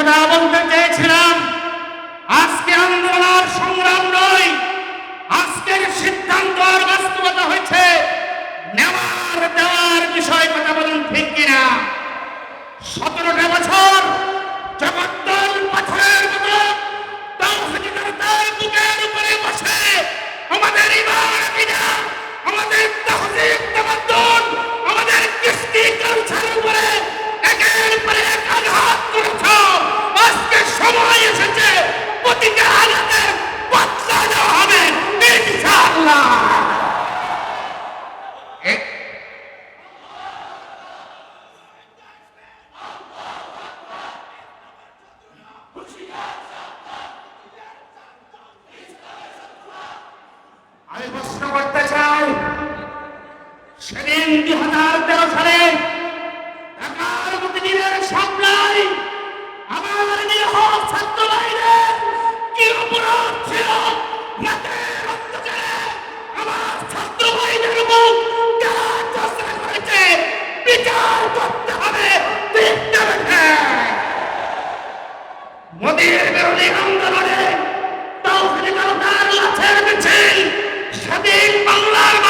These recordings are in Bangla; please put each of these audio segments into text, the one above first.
খোদা বলতেছে প্রশ্ন করতে চাই, সেদিন দুই হাজার তেরো সালে ঢাকার আমার নিরহ ছাত্র ভাইদের কি অপরাধ ছিল আমার? মোদীর বিরোধী আন্দোলনে তৌহিদি জনতার লাশের মিছিল সেদিন বাংলার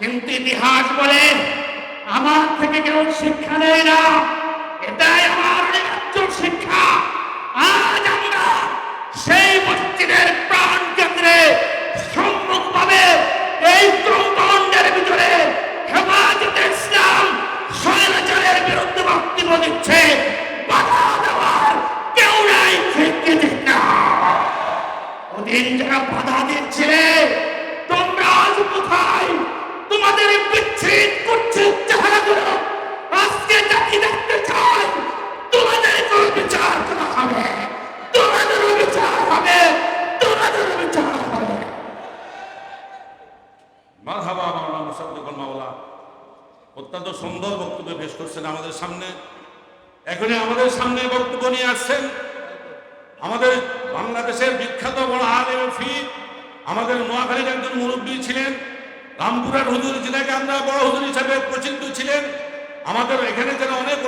কিন্তু ইতিহাস বলে, আমার থেকে কেউ শিক্ষা নেয় না। এটাই আমার ন্যায্য শিক্ষা। আজ আমরা সেই মসজিদের প্রাণ কেন্দ্রে সম্মুখ ভাবে এই কম্পাউন্ডের ভিতরে হেফাজতে ইসলাম, স্বৈরাচারের বিরুদ্ধে বক্তব্য দিচ্ছে। বাধা দেওয়ার কেউ নাই ঠিক না। ওদিন যারা বাধা অত্যন্ত সুন্দর বক্তব্য পেশ করছেন আমাদের সামনে। এখনই আমাদের সামনে বক্তব্য নিয়ে আসছেন আমাদের বাংলাদেশের বিখ্যাত বড় আলেম ফি আমাদের নোয়াখালীর একজন মুরব্বী ছিলেন রামপুরার হুজুর, যেটাকে আমরা বড় হুজুর হিসাবে প্রচিত ছিলেন। আমাদের এখানে যারা অনেক